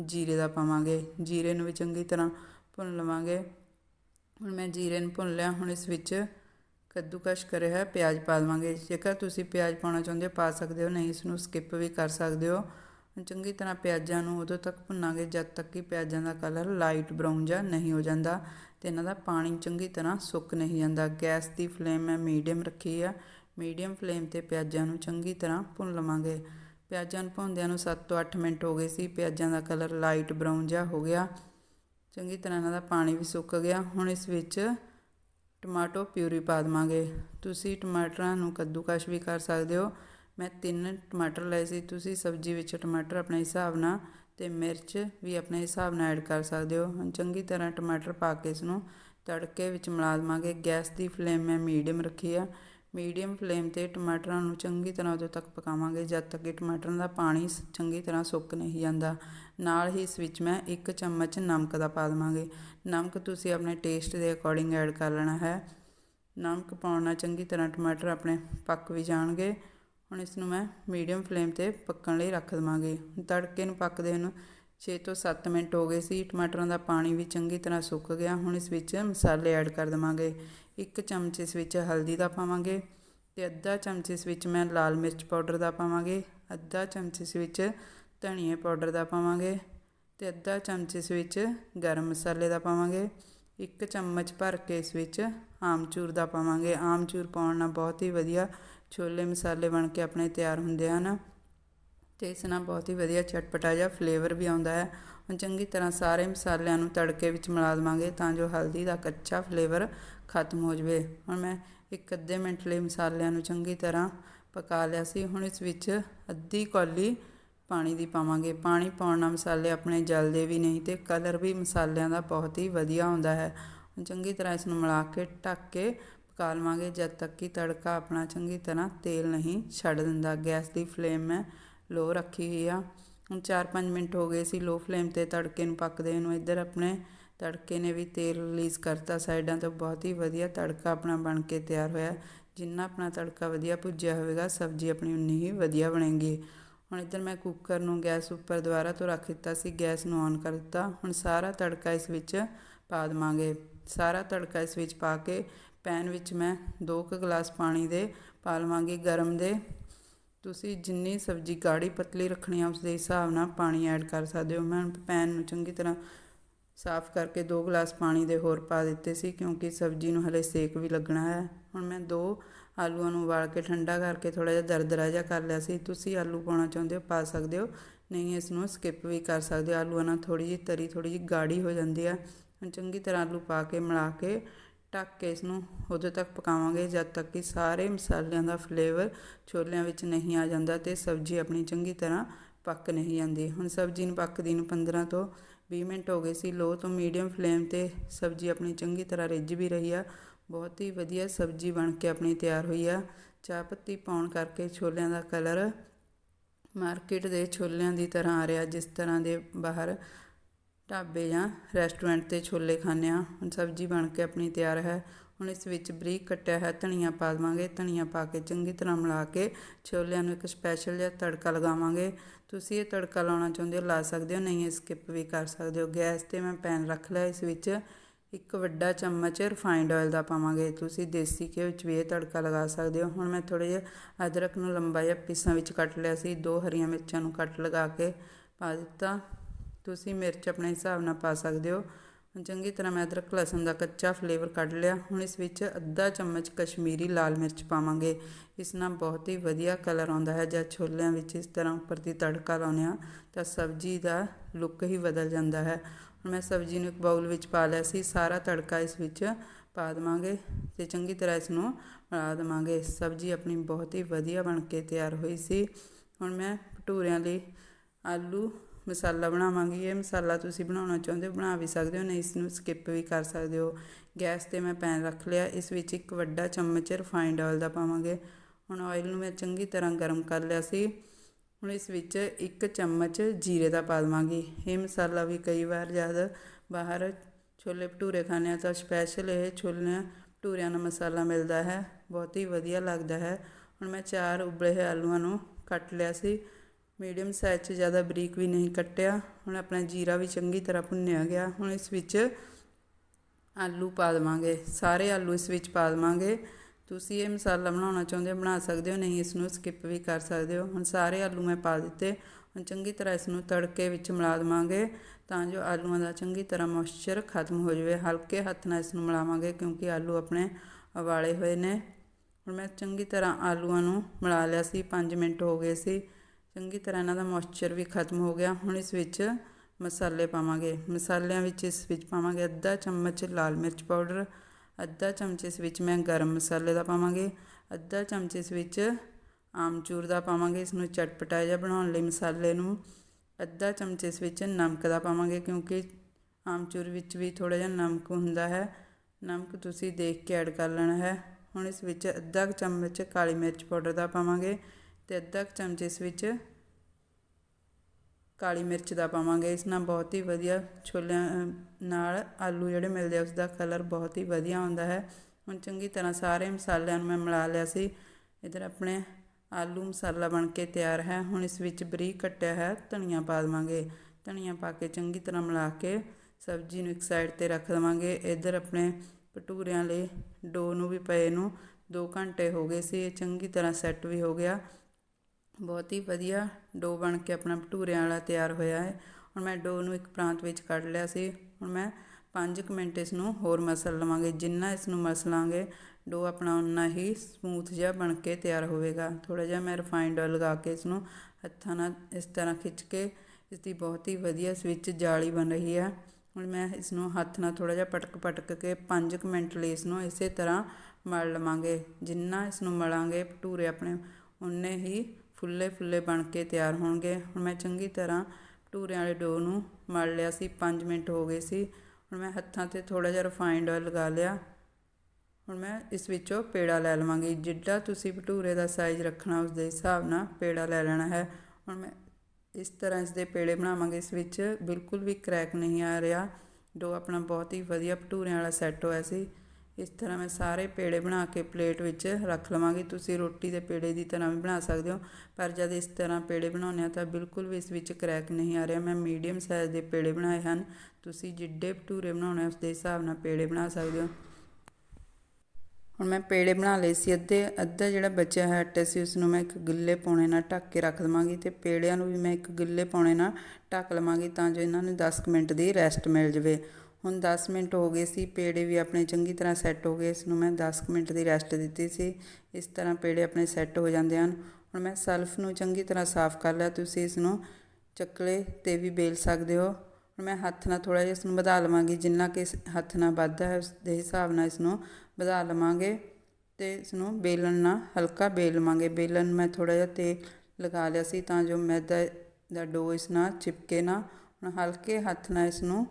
ਜੀਰੇ ਦਾ ਪਾਵਾਂਗੇ। ਜੀਰੇ ਨੂੰ ਵੀ ਚੰਗੀ ਤਰ੍ਹਾਂ ਭੁੰਨ ਲਵਾਂਗੇ। ਹੁਣ ਮੈਂ ਜੀਰੇ ਨੂੰ ਭੁੰਨ ਲਿਆ। ਹੁਣ ਇਸ ਵਿੱਚ ਕੱਦੂਕਸ਼ ਕਰਿਆ ਹੋਇਆ ਪਿਆਜ਼ ਪਾ ਦੇਵਾਂਗੇ। ਜੇਕਰ ਤੁਸੀਂ ਪਿਆਜ਼ ਪਾਉਣਾ ਚਾਹੁੰਦੇ ਹੋ, ਪਾ ਸਕਦੇ ਹੋ। ਨਹੀਂ, ਇਸ ਨੂੰ ਸਕਿਪ ਵੀ ਕਰ ਸਕਦੇ ਹੋ। ਚੰਗੀ ਤਰ੍ਹਾਂ ਪਿਆਜ਼ਾਂ ਨੂੰ ਉਦੋਂ ਤੱਕ ਭੁੰਨਾਂਗੇ, ਜਦ ਤੱਕ ਕਿ ਪਿਆਜ਼ਾਂ ਦਾ ਕਲਰ ਲਾਈਟ ਬਰਾਊਨ ਜਾਂ ਨਹੀਂ ਹੋ ਜਾਂਦਾ ਤੇ ਇਹਨਾਂ ਦਾ ਪਾਣੀ ਚੰਗੀ ਤਰ੍ਹਾਂ ਸੁੱਕ ਨਹੀਂ ਜਾਂਦਾ। ਗੈਸ ਦੀ ਫਲੇਮ ਮੈਂ ਮੀਡੀਅਮ ਰੱਖੀ ਆ। ਮੀਡੀਅਮ ਫਲੇਮ ਤੇ ਪਿਆਜ਼ਾਂ ਨੂੰ ਚੰਗੀ ਤਰ੍ਹਾਂ ਭੁੰਨ ਲਵਾਂਗੇ। ਪਿਆਜ਼ਾਂ ਨੂੰ ਭੁੰਨਦਿਆਂ ਨੂੰ 7 ਤੋਂ 8 ਮਿੰਟ ਹੋ ਗਏ ਸੀ। ਪਿਆਜ਼ਾਂ ਦਾ ਕਲਰ ਲਾਈਟ ਬਰਾਊਨ ਜਿਹਾ ਹੋ ਗਿਆ। ਚੰਗੀ ਤਰ੍ਹਾਂ ਇਹਨਾਂ ਦਾ ਪਾਣੀ ਵੀ ਸੁੱਕ ਗਿਆ। ਹੁਣ ਇਸ ਵਿੱਚ ਟਮਾਟੋ ਪਿਊਰੀ ਪਾ ਦੇਵਾਂਗੇ। ਤੁਸੀਂ ਟਮਾਟਰਾਂ ਨੂੰ ਕੱਦੂਕਸ਼ ਵੀ ਕਰ ਸਕਦੇ ਹੋ। ਮੈਂ ਤਿੰਨ ਟਮਾਟਰ ਲਏ ਸੀ। ਤੁਸੀਂ ਸਬਜ਼ੀ ਵਿੱਚ ਟਮਾਟਰ ਆਪਣੇ ਹਿਸਾਬ ਨਾਲ ਤੇ ਮਿਰਚ ਵੀ ਆਪਣੇ ਹਿਸਾਬ ਨਾਲ ਐਡ ਕਰ ਸਕਦੇ ਹੋ। ਹੁਣ ਚੰਗੀ ਤਰ੍ਹਾਂ ਟਮਾਟਰ ਪਾ ਕੇ ਇਸ ਨੂੰ ਤੜਕੇ ਵਿੱਚ ਮਿਲਾ ਦੇਵਾਂਗੇ। ਗੈਸ ਦੀ ਫਲੇਮ ਮੈਂ ਮੀਡੀਅਮ ਰੱਖੀ ਆ। ਮੀਡੀਅਮ ਫਲੇਮ ਤੇ ਟਮਾਟਰਾਂ ਨੂੰ ਚੰਗੀ ਤਰ੍ਹਾਂ ਉਦੋਂ ਤੱਕ ਪਕਾਵਾਂਗੇ, ਜਦ ਤੱਕ ਕਿ ਟਮਾਟਰਾਂ ਦਾ ਪਾਣੀ ਸ- ਚੰਗੀ ਤਰ੍ਹਾਂ ਸੁੱਕ ਨਹੀਂ ਜਾਂਦਾ। ਨਾਲ ਹੀ ਇਸ ਵਿੱਚ ਮੈਂ ਇੱਕ ਚਮਚ ਨਮਕ ਦਾ ਪਾ ਦੇਵਾਂਗੇ। ਨਮਕ ਤੁਸੀਂ ਆਪਣੇ ਟੇਸਟ ਦੇ ਅਕੋਰਡਿੰਗ ਐਡ ਕਰ ਲੈਣਾ ਹੈ। ਨਮਕ ਪਾਉਣ ਨਾਲ ਚੰਗੀ ਤਰ੍ਹਾਂ ਟਮਾਟਰ ਆਪਣੇ ਪੱਕ ਵੀ ਜਾਣਗੇ। ਹੁਣ ਇਸ ਨੂੰ ਮੈਂ ਮੀਡੀਅਮ ਫਲੇਮ ਤੇ ਪੱਕਣ ਲਈ ਰੱਖ ਦੇਵਾਂਗੇ। ਤੜਕੇ ਨੂੰ ਪੱਕਦੇ ਨੂੰ 6 ਤੋਂ 7 ਮਿੰਟ ਹੋ ਗਏ ਸੀ, ਟਮਾਟਰਾਂ ਦਾ ਪਾਣੀ ਵੀ ਚੰਗੀ ਤਰ੍ਹਾਂ ਸੁੱਕ ਗਿਆ। ਹੁਣ ਇਸ ਵਿੱਚ ਮਸਾਲੇ ਐਡ ਕਰ ਦੇਵਾਂਗੇ। ਇੱਕ ਚਮਚ ਇਸ ਵਿੱਚ ਹਲਦੀ ਦਾ ਪਾਵਾਂਗੇ ਤੇ ਅੱਧਾ ਚਮਚ ਇਸ ਵਿੱਚ ਮੈਂ ਲਾਲ ਮਿਰਚ ਪਾਊਡਰ ਦਾ ਪਾਵਾਂਗੇ। ਅੱਧਾ ਚਮਚ ਇਸ ਵਿੱਚ ਧਨੀਏ ਪਾਊਡਰ ਦਾ ਪਾਵਾਂਗੇ ਤੇ ਅੱਧਾ ਚਮਚ ਇਸ ਵਿੱਚ ਗਰਮ ਮਸਾਲੇ ਦਾ ਪਾਵਾਂਗੇ। ਇੱਕ ਚਮਚ ਭਰ ਕੇ ਇਸ ਵਿੱਚ ਆਮਚੂਰ ਦਾ ਪਾਵਾਂਗੇ। ਆਮਚੂਰ ਪਾਉਣ ਨਾਲ ਬਹੁਤ ਹੀ ਵਧੀਆ ਛੋਲੇ ਮਸਾਲੇ ਬਣ ਕੇ ਆਪਣੇ ਤਿਆਰ ਹੁੰਦੇ ਹਨ। ਤੇ ਇਸ ਨਾਲ ਬਹੁਤ ਹੀ ਵਧੀਆ ਚਟਪਟਾ ਜਿਹਾ ਫਲੇਵਰ ਵੀ ਆਉਂਦਾ ਹੈ। ਹੁਣ ਚੰਗੀ ਤਰ੍ਹਾਂ ਸਾਰੇ ਮਸਾਲਿਆਂ ਨੂੰ ਤੜਕੇ ਵਿੱਚ ਮਿਲਾ ਦੇਵਾਂਗੇ ਤਾਂ ਜੋ ਹਲਦੀ ਦਾ ਕੱਚਾ ਫਲੇਵਰ ਖਤਮ ਹੋ ਜਾਵੇ। ਹੁਣ ਮੈਂ ਇੱਕ ਅੱਧੇ ਮਿੰਟ ਲਈ ਮਸਾਲਿਆਂ ਨੂੰ ਚੰਗੀ ਤਰ੍ਹਾਂ ਪਕਾ ਲਿਆ ਸੀ। ਹੁਣ ਇਸ ਵਿੱਚ ਅੱਧੀ ਕੌਲੀ ਪਾਣੀ ਦੀ ਪਾਵਾਂਗੇ। ਪਾਣੀ ਪਾਉਣ ਨਾਲ ਮਸਾਲੇ ਆਪਣੇ ਜਲਦੇ ਵੀ ਨਹੀਂ ਤੇ ਕਲਰ ਵੀ ਮਸਾਲਿਆਂ ਦਾ ਬਹੁਤ ਹੀ ਵਧੀਆ ਆਉਂਦਾ ਹੈ। ਹੁਣ ਚੰਗੀ ਤਰ੍ਹਾਂ ਇਸ ਨੂੰ ਮਿਲਾ ਕੇ ਢੱਕ ਕੇ ਪਕਾ ਲਵਾਂਗੇ। ਜਦ ਤੱਕ ਕਿ ਤੜਕਾ ਆਪਣਾ ਚੰਗੀ ਤਰ੍ਹਾਂ ਤੇਲ ਨਹੀਂ ਛੱਡ ਦਿੰਦਾ। ਗੈਸ ਦੀ ਫਲੇਮ ਮੈਂ ਲੋ ਰੱਖੀ ਹੋਈ ਆ। ਹੁਣ 4-5 ਮਿੰਟ ਹੋ ਗਏ ਸੀ ਲੋ ਫਲੇਮ ਤੇ ਤੜਕੇ ਨੂੰ ਪੱਕਦੇ ਨੂੰ। ਇੱਧਰ ਆਪਣੇ ਤੜਕੇ ਨੇ ਵੀ ਤੇਲ ਰਿਲੀਜ਼ ਕਰਤਾ। ਸਾਈਡਾਂ ਤੋਂ ਬਹੁਤ ਹੀ ਵਧੀਆ ਤੜਕਾ ਆਪਣਾ ਬਣ ਕੇ ਤਿਆਰ ਹੋਇਆ। ਜਿੰਨਾ ਆਪਣਾ ਤੜਕਾ ਵਧੀਆ ਭੁੱਜਿਆ ਹੋਵੇਗਾ, ਸਬਜ਼ੀ ਆਪਣੀ ਉਨੀ ਹੀ ਵਧੀਆ ਬਣੇਗੀ। ਹੁਣ ਇੱਧਰ ਮੈਂ ਕੁੱਕਰ ਨੂੰ ਗੈਸ ਉੱਪਰ ਦੁਬਾਰਾ ਤੋਂ ਰੱਖ ਦਿੱਤਾ ਸੀ। ਗੈਸ ਨੂੰ ਔਨ ਕਰ ਦਿੱਤਾ। ਹੁਣ ਸਾਰਾ ਤੜਕਾ ਇਸ ਵਿੱਚ ਪਾ ਦੇਵਾਂਗੇ। ਸਾਰਾ ਤੜਕਾ ਇਸ ਵਿੱਚ ਪਾ ਕੇ ਪੈਨ ਵਿੱਚ ਮੈਂ 2 ਕੁ ਗਲਾਸ ਪਾਣੀ ਦੇ ਪਾ ਲਵਾਂਗੀ ਗਰਮ ਦੇ। ਤੁਸੀਂ ਜਿੰਨੀ ਸਬਜ਼ੀ ਗਾੜੀ ਪਤਲੀ ਰੱਖਣੀ ਆ ਉਸ ਦੇ ਹਿਸਾਬ ਨਾਲ ਪਾਣੀ ਐਡ ਕਰ ਸਕਦੇ ਹੋ। ਮੈਂ ਪੈਨ ਨੂੰ ਚੰਗੀ ਤਰ੍ਹਾਂ ਸਾਫ਼ ਕਰਕੇ 2 ਗਲਾਸ ਪਾਣੀ ਦੇ ਹੋਰ ਪਾ ਦਿੱਤੇ ਸੀ, ਕਿਉਂਕਿ ਸਬਜ਼ੀ ਨੂੰ ਹਲੇ ਸੇਕ ਵੀ ਲੱਗਣਾ ਹੈ। ਹੁਣ ਮੈਂ ਦੋ ਆਲੂਆਂ ਨੂੰ ਉਬਾਲ ਕੇ ਠੰਡਾ ਕਰਕੇ ਥੋੜਾ ਜਿਹਾ ਦਰਦਰਾ ਜਿਹਾ ਕਰ ਲਿਆ ਸੀ। ਤੁਸੀਂ ਆਲੂ ਪਾਉਣਾ ਚਾਹੁੰਦੇ ਹੋ, ਪਾ ਸਕਦੇ ਹੋ। ਨਹੀਂ, ਇਸ ਨੂੰ ਸਕਿਪ ਵੀ ਕਰ ਸਕਦੇ ਹੋ। ਆਲੂਆਂ ਨਾਲ ਥੋੜੀ ਜਿਹੀ ਤਰੀ ਥੋੜੀ ਜਿਹੀ ਗਾੜੀ ਹੋ ਜਾਂਦੀ ਆ। ਹੁਣ ਚੰਗੀ ਤਰ੍ਹਾਂ ਆਲੂ ਪਾ ਕੇ, ਮਿਲਾ ਕੇ ਢੱਕ ਕੇ ਇਸ ਨੂੰ ਉਦੋਂ ਤੱਕ ਪਕਾਵਾਂਗੇ ਜਦ ਤੱਕ ਕਿ ਸਾਰੇ ਮਸਾਲਿਆਂ ਦਾ ਫਲੇਵਰ ਛੋਲਿਆਂ ਵਿੱਚ ਨਹੀਂ ਆ ਜਾਂਦਾ ਤੇ ਸਬਜ਼ੀ ਆਪਣੀ ਚੰਗੀ ਤਰ੍ਹਾਂ ਪੱਕ ਨਹੀਂ ਜਾਂਦੀ। ਹੁਣ ਸਬਜ਼ੀ ਨੂੰ ਪੱਕਦੀ ਨੂੰ 15 ਤੋਂ 20 ਮਿੰਟ ਹੋ ਗਏ ਸੀ। ਲੋ ਤੋਂ ਮੀਡੀਅਮ ਫਲੇਮ ਤੇ ਸਬਜ਼ੀ ਆਪਣੀ ਚੰਗੀ ਤਰ੍ਹਾਂ ਰਿੱਝ ਵੀ ਰਹੀ ਆ। ਬਹੁਤ ਹੀ ਵਧੀਆ ਸਬਜ਼ੀ ਬਣ ਕੇ ਆਪਣੀ ਤਿਆਰ ਹੋਈ ਆ। ਚਾਹ ਪੱਤੀ ਪਾਉਣ ਕਰਕੇ ਛੋਲਿਆਂ ਦਾ ਕਲਰ ਮਾਰਕੀਟ ਦੇ ਛੋਲਿਆਂ ਦੀ ਤਰ੍ਹਾਂ ਆ ਰਿਹਾ, ਜਿਸ ਤਰ੍ਹਾਂ ਦੇ ਬਾਹਰ ਢਾਬੇ ਜਾਂ ਰੈਸਟੋਰੈਂਟ ਤੇ ਛੋਲੇ ਖਾਂਦੇ ਹਾਂ। ਹੁਣ ਸਬਜ਼ੀ ਬਣ ਕੇ ਆਪਣੀ ਤਿਆਰ ਹੈ। ਹੁਣ ਇਸ ਵਿੱਚ ਬਰੀਕ ਕੱਟਿਆ ਹੈ, ਧਨੀਆ ਪਾ ਦੇਵਾਂਗੇ। ਧਨੀਆ ਪਾ ਕੇ ਚੰਗੀ ਤਰ੍ਹਾਂ ਮਿਲਾ ਕੇ ਛੋਲਿਆਂ ਨੂੰ ਇੱਕ ਸਪੈਸ਼ਲ ਜਿਹਾ ਤੜਕਾ ਲਗਾਵਾਂਗੇ। ਤੁਸੀਂ ਇਹ ਤੜਕਾ ਲਾਉਣਾ ਚਾਹੁੰਦੇ ਹੋ, ਲਾ ਸਕਦੇ ਹੋ। ਨਹੀਂ ਸਕਿਪ ਵੀ ਕਰ ਸਕਦੇ ਹੋ। ਗੈਸ ਤੇ ਮੈਂ ਪੈਨ ਰੱਖ ਲਿਆ। ਇਸ ਵਿੱਚ ਇੱਕ ਵੱਡਾ ਚਮਚ ਰਿਫਾਈਂਡ ਆਇਲ ਦਾ ਪਾਵਾਂਗੇ। ਤੁਸੀਂ ਦੇਸੀ ਘਿਓ ਵਿੱਚ ਵੀ ਇਹ ਤੜਕਾ ਲਗਾ ਸਕਦੇ ਹੋ। ਹੁਣ ਮੈਂ ਥੋੜੇ ਜਿਹਾ ਅਦਰਕ ਨੂੰ ਲੰਬਾ ਜਿਹਾ ਪੀਸਾਂ ਵਿੱਚ ਕੱਟ ਲਿਆ ਸੀ। ਦੋ ਹਰੀਆਂ ਮਿਰਚਾਂ ਨੂੰ ਕੱਟ ਲਗਾ ਕੇ ਪਾ ਦਿੱਤਾ। ਤੁਸੀਂ ਮਿਰਚ ਆਪਣੇ ਹਿਸਾਬ ਨਾਲ ਪਾ ਸਕਦੇ ਹੋ। ਚੰਗੀ ਤਰ੍ਹਾਂ ਮੈਂ ਅਦਰਕ ਲਸਣ ਦਾ ਕੱਚਾ ਫਲੇਵਰ ਕੱਢ ਲਿਆ। ਹੁਣ ਇਸ ਵਿੱਚ ਅੱਧਾ ਚਮਚ ਕਸ਼ਮੀਰੀ ਲਾਲ ਮਿਰਚ ਪਾਵਾਂਗੇ। ਇਸ ਨਾਲ ਬਹੁਤ ਹੀ ਵਧੀਆ ਕਲਰ ਆਉਂਦਾ ਹੈ। ਜਦ ਛੋਲਿਆਂ ਵਿੱਚ ਇਸ ਤਰ੍ਹਾਂ ਉੱਪਰ ਦੀ ਤੜਕਾ ਲਾਉਂਦੇ ਹਾਂ ਤਾਂ ਸਬਜ਼ੀ ਦਾ ਲੁੱਕ ਹੀ ਬਦਲ ਜਾਂਦਾ ਹੈ। ਹੁਣ ਮੈਂ ਸਬਜ਼ੀ ਨੂੰ ਇੱਕ ਬਾਉਲ ਵਿੱਚ ਪਾ ਲਿਆ ਸੀ। ਸਾਰਾ ਤੜਕਾ ਇਸ ਵਿੱਚ ਪਾ ਦੇਵਾਂਗੇ ਤੇ ਚੰਗੀ ਤਰ੍ਹਾਂ ਇਸ ਨੂੰ ਮਿਲਾ ਦੇਵਾਂਗੇ। ਸਬਜ਼ੀ ਆਪਣੀ ਬਹੁਤ ਹੀ ਵਧੀਆ ਬਣ ਕੇ ਤਿਆਰ ਹੋਈ ਸੀ। ਹੁਣ ਮੈਂ ਭਟੂਰਿਆਂ ਲਈ ਆਲੂ ਮਸਾਲਾ ਬਣਾਵਾਂਗੀ। ਇਹ ਮਸਾਲਾ ਤੁਸੀਂ ਬਣਾਉਣਾ ਚਾਹੁੰਦੇ ਹੋ, ਬਣਾ ਵੀ ਸਕਦੇ ਹੋ, ਨਹੀਂ ਇਸ ਨੂੰ ਸਕਿਪ ਵੀ ਕਰ ਸਕਦੇ ਹੋ। ਗੈਸ ਤੇ ਮੈਂ ਪੈਨ ਰੱਖ ਲਿਆ। ਇਸ ਵਿੱਚ ਇੱਕ ਵੱਡਾ ਚਮਚ ਰਿਫਾਈਨਡ ਆਇਲ ਦਾ ਪਾਵਾਂਗੇ। ਹੁਣ ਆਇਲ ਨੂੰ ਮੈਂ ਚੰਗੀ ਤਰ੍ਹਾਂ ਗਰਮ ਕਰ ਲਿਆ ਸੀ। ਹੁਣ ਇਸ ਵਿੱਚ ਇੱਕ ਚਮਚ ਜੀਰੇ ਦਾ ਪਾ ਦੇਵਾਂਗੀ। ਇਹ ਮਸਾਲਾ ਵੀ ਕਈ ਵਾਰ ਜਦ ਬਾਹਰ ਛੋਲੇ ਭਟੂਰੇ ਖਾਣੇ ਆ ਤਾਂ ਸਪੈਸ਼ਲ ਇਹ ਛੋਲੇ ਭਟੂਰਿਆਂ ਦਾ ਮਸਾਲਾ ਮਿਲਦਾ ਹੈ। ਬਹੁਤ ਹੀ ਵਧੀਆ ਲੱਗਦਾ ਹੈ। ਹੁਣ ਮੈਂ ਚਾਰ ਉਬਲੇ ਹੋਏ ਆਲੂਆਂ ਨੂੰ ਕੱਟ ਲਿਆ ਸੀ। ਮੀਡੀਅਮ ਸਾਈਜ਼ 'ਚ ਜ਼ਿਆਦਾ ਬਰੀਕ ਵੀ ਨਹੀਂ ਕੱਟਿਆ। ਹੁਣ ਆਪਣਾ ਜੀਰਾ ਵੀ ਚੰਗੀ ਤਰ੍ਹਾਂ ਭੁੰਨਿਆ ਗਿਆ। ਹੁਣ ਇਸ ਵਿੱਚ ਆਲੂ ਪਾ ਦੇਵਾਂਗੇ। ਸਾਰੇ ਆਲੂ ਇਸ ਵਿੱਚ ਪਾ ਦੇਵਾਂਗੇ। ਤੁਸੀਂ ਇਹ ਮਸਾਲਾ ਬਣਾਉਣਾ ਚਾਹੁੰਦੇ ਹੋ, ਬਣਾ ਸਕਦੇ ਹੋ। ਨਹੀਂ, ਇਸ ਨੂੰ ਸਕਿਪ ਵੀ ਕਰ ਸਕਦੇ ਹੋ। ਹੁਣ ਸਾਰੇ ਆਲੂ ਮੈਂ ਪਾ ਦਿੱਤੇ। ਹੁਣ ਚੰਗੀ ਤਰ੍ਹਾਂ ਇਸ ਨੂੰ ਤੜਕੇ ਵਿੱਚ ਮਿਲਾ ਦੇਵਾਂਗੇ ਤਾਂ ਜੋ ਆਲੂਆਂ ਦਾ ਚੰਗੀ ਤਰ੍ਹਾਂ ਮੋਇਸਚਰ ਖਤਮ ਹੋ ਜਾਵੇ। ਹਲਕੇ ਹੱਥ ਨਾਲ ਇਸ ਨੂੰ ਮਿਲਾਵਾਂਗੇ ਕਿਉਂਕਿ ਆਲੂ ਆਪਣੇ ਉਬਾਲੇ ਹੋਏ ਨੇ। ਹੁਣ ਮੈਂ ਚੰਗੀ ਤਰ੍ਹਾਂ ਆਲੂਆਂ ਨੂੰ ਮਿਲਾ ਲਿਆ ਸੀ। 5 ਮਿੰਟ ਹੋ ਗਏ ਸੀ। ਚੰਗੀ ਤਰ੍ਹਾਂ ਇਹਨਾਂ ਦਾ ਮੋਇਸਚਰ ਵੀ ਖਤਮ ਹੋ ਗਿਆ। ਹੁਣ ਇਸ ਵਿੱਚ ਮਸਾਲੇ ਪਾਵਾਂਗੇ। ਮਸਾਲਿਆਂ ਵਿੱਚ ਇਸ ਵਿੱਚ ਪਾਵਾਂਗੇ ਅੱਧਾ ਚਮਚ ਲਾਲ ਮਿਰਚ ਪਾਊਡਰ, ਅੱਧਾ ਚਮਚ ਇਸ ਵਿੱਚ ਮੈਂ ਗਰਮ ਮਸਾਲੇ ਦਾ ਪਾਵਾਂਗੇ, ਅੱਧਾ ਚਮਚ ਇਸ ਵਿੱਚ ਆਮਚੂਰ ਦਾ ਪਾਵਾਂਗੇ, ਇਸ ਨੂੰ ਚਟਪਟਾ ਜਿਹਾ ਬਣਾਉਣ ਲਈ ਮਸਾਲੇ ਨੂੰ, ਅੱਧਾ ਚਮਚ ਇਸ ਵਿੱਚ ਨਮਕ ਦਾ ਪਾਵਾਂਗੇ ਕਿਉਂਕਿ ਆਮਚੂਰ ਵਿੱਚ ਵੀ ਥੋੜਾ ਜਿਹਾ ਨਮਕ ਹੁੰਦਾ ਹੈ। ਨਮਕ ਤੁਸੀਂ ਦੇਖ ਕੇ ਐਡ ਕਰ ਲੈਣਾ ਹੈ। ਹੁਣ ਇਸ ਵਿੱਚ ਅੱਧਾ ਚਮਚ ਕਾਲੀ ਮਿਰਚ ਪਾਊਡਰ ਦਾ ਪਾਵਾਂਗੇ। ਤੇ ਅੱਧਾ ਚਮਚ ਇਸ ਵਿੱਚ ਕਾਲੀ ਮਿਰਚ ਦਾ ਪਾਵਾਂਗੇ। ਇਸ ਨਾਲ ਬਹੁਤ ਹੀ ਵਧੀਆ ਛੋਲਿਆਂ ਨਾਲ ਆਲੂ ਜਿਹੜੇ ਮਿਲਦੇ ਆ ਉਸ ਦਾ ਕਲਰ ਬਹੁਤ ਹੀ ਵਧੀਆ ਆਉਂਦਾ ਹੈ। ਹੁਣ ਚੰਗੀ ਤਰ੍ਹਾਂ ਸਾਰੇ ਮਸਾਲਿਆਂ ਨੂੰ ਮੈਂ ਮਿਲਾ ਲਿਆ ਸੀ। ਇਧਰ ਆਪਣੇ ਆਲੂ ਮਸਾਲਾ ਬਣ ਕੇ ਤਿਆਰ ਹੈ। ਹੁਣ ਇਸ ਵਿੱਚ ਬਰੀਕ ਕੱਟਿਆ ਹੈ, ਧਨੀਆ ਪਾ ਦੇਵਾਂਗੇ। ਧਨੀਆ ਪਾ ਕੇ ਚੰਗੀ ਤਰ੍ਹਾਂ ਮਿਲਾ ਕੇ ਸਬਜ਼ੀ ਨੂੰ ਇੱਕ ਸਾਈਡ ਤੇ ਰੱਖ ਦੇਵਾਂਗੇ। ਇਧਰ ਆਪਣੇ ਭਟੂਰਿਆਂ ਲਈ ਡੋ ਨੂੰ ਵੀ ਪਏ ਨੂੰ 2 ਘੰਟੇ ਹੋ ਗਏ ਸੀ। ਇਹ ਚੰਗੀ ਤਰ੍ਹਾਂ ਸੈੱਟ ਵੀ ਹੋ ਗਿਆ। ਬਹੁਤ ਹੀ ਵਧੀਆ ਡੋ ਬਣ ਕੇ ਆਪਣਾ ਭਟੂਰਿਆਂ ਵਾਲਾ ਤਿਆਰ ਹੋਇਆ ਹੈ। ਹੁਣ ਮੈਂ ਡੋ ਨੂੰ ਇੱਕ ਪ੍ਰਾਂਤ ਵਿੱਚ ਕੱਢ ਲਿਆ ਸੀ। ਹੁਣ ਮੈਂ 5 ਮਿੰਟ ਇਸ ਨੂੰ ਹੋਰ ਮਸਲ ਲਵਾਂਗੇ। ਜਿੰਨਾ ਇਸ ਨੂੰ ਮਸਲਾਂਗੇ, ਡੋ ਆਪਣਾ ਉਨਾ ਹੀ ਸਮੂਥ ਜਿਹਾ ਬਣ ਕੇ ਤਿਆਰ ਹੋਵੇਗਾ। ਥੋੜਾ ਜਿਹਾ ਮੈਂ ਰਿਫਾਈਨਡ ਆਇਲ ਲਗਾ ਕੇ ਇਸ ਨੂੰ ਹੱਥਾਂ ਨਾਲ ਇਸ ਤਰ੍ਹਾਂ ਖਿੱਚ ਕੇ ਇਸ ਦੀ ਬਹੁਤ ਹੀ ਵਧੀਆ ਸਵਿਚ ਜਾਲੀ ਬਣ ਰਹੀ ਹੈ। ਹੁਣ ਮੈਂ ਇਸ ਨੂੰ ਹੱਥ ਨਾਲ ਥੋੜਾ ਜਿਹਾ ਪਟਕ ਪਟਕ ਕੇ 5 ਮਿੰਟ ਲਈ ਇਸ ਨੂੰ ਇਸੇ ਤਰ੍ਹਾਂ ਮਲ ਲਵਾਂਗੇ। ਜਿੰਨਾ ਇਸ ਨੂੰ ਮਲਾਂਗੇ, ਭਟੂਰੇ ਆਪਣੇ ਉਨੇ ਹੀ ਫੁੱਲੇ ਫੁੱਲੇ ਬਣ ਕੇ ਤਿਆਰ ਹੋਣਗੇ। ਹੁਣ ਮੈਂ ਚੰਗੀ ਤਰ੍ਹਾਂ ਭਟੂਰਿਆਂ ਵਾਲੇ ਡੋ ਨੂੰ ਮਲ ਲਿਆ ਸੀ 5 ਮਿੰਟ ਹੋ ਗਏ ਸੀ। ਹੁਣ ਮੈਂ ਹੱਥਾਂ ਤੇ ਥੋੜਾ ਜਿਹਾ ਰਿਫਾਈਨਡ ਆਇਲ ਲਗਾ ਲਿਆ। ਹੁਣ ਮੈਂ ਇਸ ਵਿੱਚੋਂ ਪੇੜਾ ਲੈ ਲਵਾਂਗੀ। ਜਿੱਡਾ ਤੁਸੀਂ ਭਟੂਰੇ ਦਾ ਸਾਈਜ਼ ਰੱਖਣਾ ਉਸ ਦੇ ਹਿਸਾਬ ਨਾਲ ਪੇੜਾ ਲੈ ਲੈਣਾ ਹੈ। ਹੁਣ ਮੈਂ ਇਸ ਤਰ੍ਹਾਂ ਇਸ ਦੇ ਪੇੜੇ ਬਣਾਵਾਂਗੇ। ਇਸ ਵਿੱਚ ਬਿਲਕੁਲ ਵੀ ਕ੍ਰੈਕ ਨਹੀਂ ਆ ਰਿਹਾ। ਡੋ ਆਪਣਾ ਬਹੁਤ ਹੀ ਵਧੀਆ ਭਟੂਰਿਆਂ ਵਾਲਾ ਸੈੱਟ ਹੋਇਆ ਸੀ। ਇਸ ਤਰ੍ਹਾਂ ਮੈਂ ਸਾਰੇ ਪੇੜੇ ਬਣਾ ਕੇ ਪਲੇਟ ਵਿੱਚ ਰੱਖ ਲਵਾਂਗੀ। ਤੁਸੀਂ ਰੋਟੀ ਦੇ ਪੇੜੇ ਦੀ ਤਰ੍ਹਾਂ ਵੀ ਬਣਾ ਸਕਦੇ ਹੋ, ਪਰ ਜਦ ਇਸ ਤਰ੍ਹਾਂ ਪੇੜੇ ਬਣਾਉਂਦੇ ਆ ਤਾਂ ਬਿਲਕੁਲ ਵੀ ਇਸ ਵਿੱਚ ਕਰੈਕ ਨਹੀਂ ਆ ਰਿਹਾ। ਮੈਂ ਮੀਡੀਅਮ ਸਾਈਜ਼ ਦੇ ਪੇੜੇ ਬਣਾਏ ਹਨ। ਤੁਸੀਂ ਜਿੱਡੇ ਭਟੂਰੇ ਬਣਾਉਣੇ ਉਸ ਦੇ ਹਿਸਾਬ ਨਾਲ ਪੇੜੇ ਬਣਾ ਸਕਦੇ ਹੋ। ਹੁਣ ਮੈਂ ਪੇੜੇ ਬਣਾ ਲਏ ਸੀ। ਅੱਧੇ, ਅੱਧਾ ਜਿਹੜਾ ਬਚਿਆ ਹੈ ਆਟਾ ਸੀ ਉਸ ਨੂੰ ਮੈਂ ਇੱਕ ਗਿੱਲੇ ਪੌਣੇ ਨਾਲ ਢੱਕ ਕੇ ਰੱਖ ਦਵਾਂਗੀ ਤੇ ਪੇੜਿਆਂ ਨੂੰ ਵੀ ਮੈਂ ਇੱਕ ਗਿੱਲੇ ਪੌਣੇ ਨਾਲ ਢੱਕ ਲਵਾਂਗੀ ਤਾਂ ਜੋ ਇਹਨਾਂ ਨੂੰ 10 ਮਿੰਟ ਦੀ ਰੈਸਟ ਮਿਲ ਜਾਵੇ। ਹੁਣ 10 ਮਿੰਟ ਹੋ ਗਏ ਸੀ, ਪੇੜੇ ਵੀ ਆਪਣੇ ਚੰਗੀ ਤਰ੍ਹਾਂ ਸੈੱਟ ਹੋ ਗਏ, ਇਸ ਨੂੰ ਮੈਂ 10 ਮਿੰਟ ਦੀ ਰੈਸਟ ਦਿੱਤੀ ਸੀ। ਇਸ ਤਰ੍ਹਾਂ ਪੇੜੇ ਆਪਣੇ ਸੈੱਟ ਹੋ ਜਾਂਦੇ ਹਨ। ਹੁਣ ਮੈਂ ਸਲਫ ਨੂੰ ਚੰਗੀ ਤਰ੍ਹਾਂ ਸਾਫ਼ ਕਰ ਲਿਆ, ਤੁਸੀਂ ਇਸ ਨੂੰ ਚੱਕਲੇ ਤੇ ਵੀ ਬੇਲ ਸਕਦੇ ਹੋ। ਹੁਣ ਮੈਂ ਹੱਥ ਨਾਲ ਥੋੜਾ ਜਿਹਾ ਇਸ ਨੂੰ ਵਧਾ ਲਵਾਂਗੀ, ਜਿੰਨਾ ਕਿ ਹੱਥ ਨਾਲ ਵੱਧਦਾ ਹੈ ਉਸ ਦੇ ਹਿਸਾਬ ਨਾਲ ਇਸ ਨੂੰ ਵਧਾ ਲਵਾਂਗੇ ਤੇ ਇਸ ਨੂੰ ਬੇਲਣ ਨਾਲ ਹਲਕਾ ਬੇਲ ਲਵਾਂਗੇ। ਬੇਲਣ ਮੈਂ ਥੋੜਾ ਜਿਹਾ ਤੇਲ ਲਗਾ ਲਿਆ ਸੀ ਤਾਂ ਜੋ ਮੈਦਾ ਦਾ ਡੋ ਇਸ ਨਾਲ ਚਿਪਕੇ ਨਾ। ਹੁਣ ਹਲਕੇ ਹੱਥ ਨਾਲ ਇਸ ਨੂੰ